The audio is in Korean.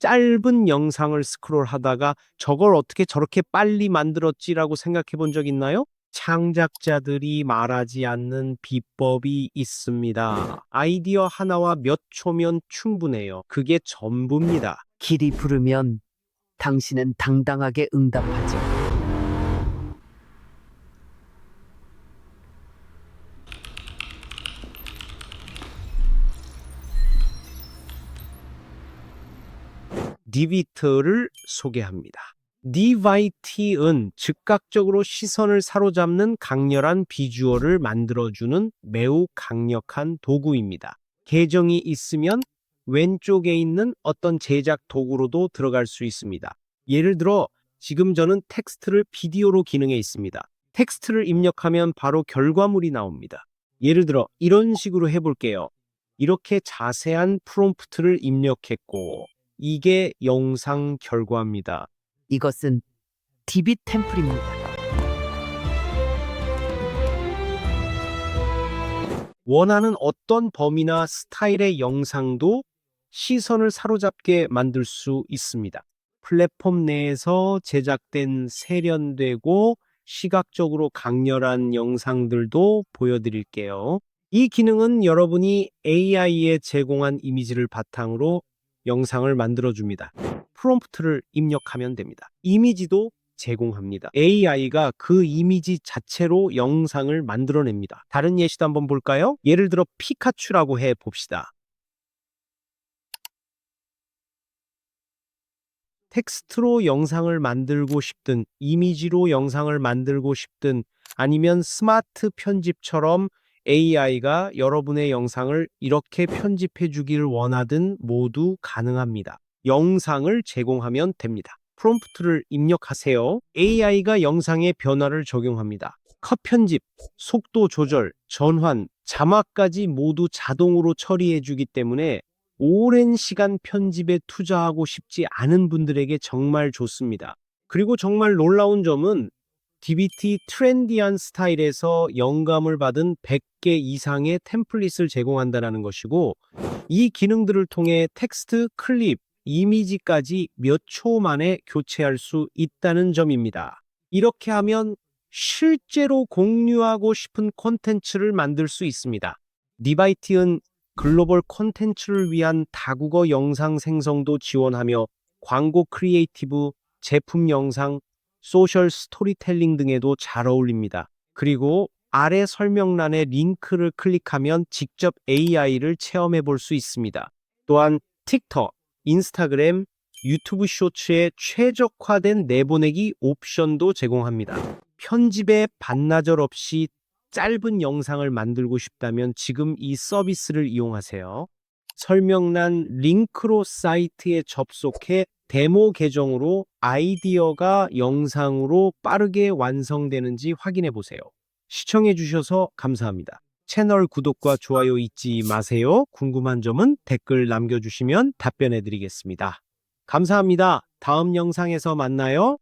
짧은 영상을 스크롤 하다가 저걸 어떻게 저렇게 빨리 만들었지라고 생각해 본 적 있나요? 창작자들이 말하지 않는 비법이 있습니다. 아이디어 하나와 몇 초면 충분해요. 그게 전부입니다. 길이 부르면 당신은 당당하게 응답하죠. 디비트를 소개합니다. 디바이티은 즉각적으로 시선을 사로잡는 강렬한 비주얼을 만들어주는 매우 강력한 도구입니다. 계정이 있으면 왼쪽에 있는 어떤 제작 도구로도 들어갈 수 있습니다. 예를 들어 지금 저는 텍스트를 비디오로 기능해 있습니다. 텍스트를 입력하면 바로 결과물이 나옵니다. 예를 들어 이런 식으로 해볼게요. 이렇게 자세한 프롬프트를 입력했고 이게 영상 결과입니다. 이것은 디비 템플입니다. 원하는 어떤 범위나 스타일의 영상도 시선을 사로잡게 만들 수 있습니다. 플랫폼 내에서 제작된 세련되고 시각적으로 강렬한 영상들도 보여드릴게요. 이 기능은 여러분이 AI에 제공한 이미지를 바탕으로 영상을 만들어줍니다. 프롬프트를 입력하면 됩니다. 이미지도 제공합니다. AI가 그 이미지 자체로 영상을 만들어냅니다. 다른 예시도 한번 볼까요? 예를 들어 피카츄라고 해 봅시다. 텍스트로 영상을 만들고 싶든 이미지로 영상을 만들고 싶든 아니면 스마트 편집처럼 AI가 여러분의 영상을 이렇게 편집해 주기를 원하든 모두 가능합니다. 영상을 제공하면 됩니다. 프롬프트를 입력하세요. AI가 영상에 변화를 적용합니다. 컷 편집, 속도 조절, 전환, 자막까지 모두 자동으로 처리해 주기 때문에 오랜 시간 편집에 투자하고 싶지 않은 분들에게 정말 좋습니다. 그리고 정말 놀라운 점은 DBT 트렌디한 스타일에서 영감을 받은 100개 이상의 템플릿을 제공한다는 것이고 이 기능들을 통해 텍스트, 클립, 이미지까지 몇 초 만에 교체할 수 있다는 점입니다. 이렇게 하면 실제로 공유하고 싶은 콘텐츠를 만들 수 있습니다. 디바이티은 글로벌 콘텐츠를 위한 다국어 영상 생성도 지원하며 광고 크리에이티브, 제품 영상, 소셜 스토리텔링 등에도 잘 어울립니다. 그리고 아래 설명란에 링크를 클릭하면 직접 AI를 체험해 볼 수 있습니다. 또한 틱톡, 인스타그램, 유튜브 쇼츠에 최적화된 내보내기 옵션도 제공합니다. 편집에 반나절 없이 짧은 영상을 만들고 싶다면 지금 이 서비스를 이용하세요. 설명란 링크로 사이트에 접속해 데모 계정으로 아이디어가 영상으로 빠르게 완성되는지 확인해 보세요. 시청해 주셔서 감사합니다. 채널 구독과 좋아요 잊지 마세요. 궁금한 점은 댓글 남겨주시면 답변해 드리겠습니다. 감사합니다. 다음 영상에서 만나요.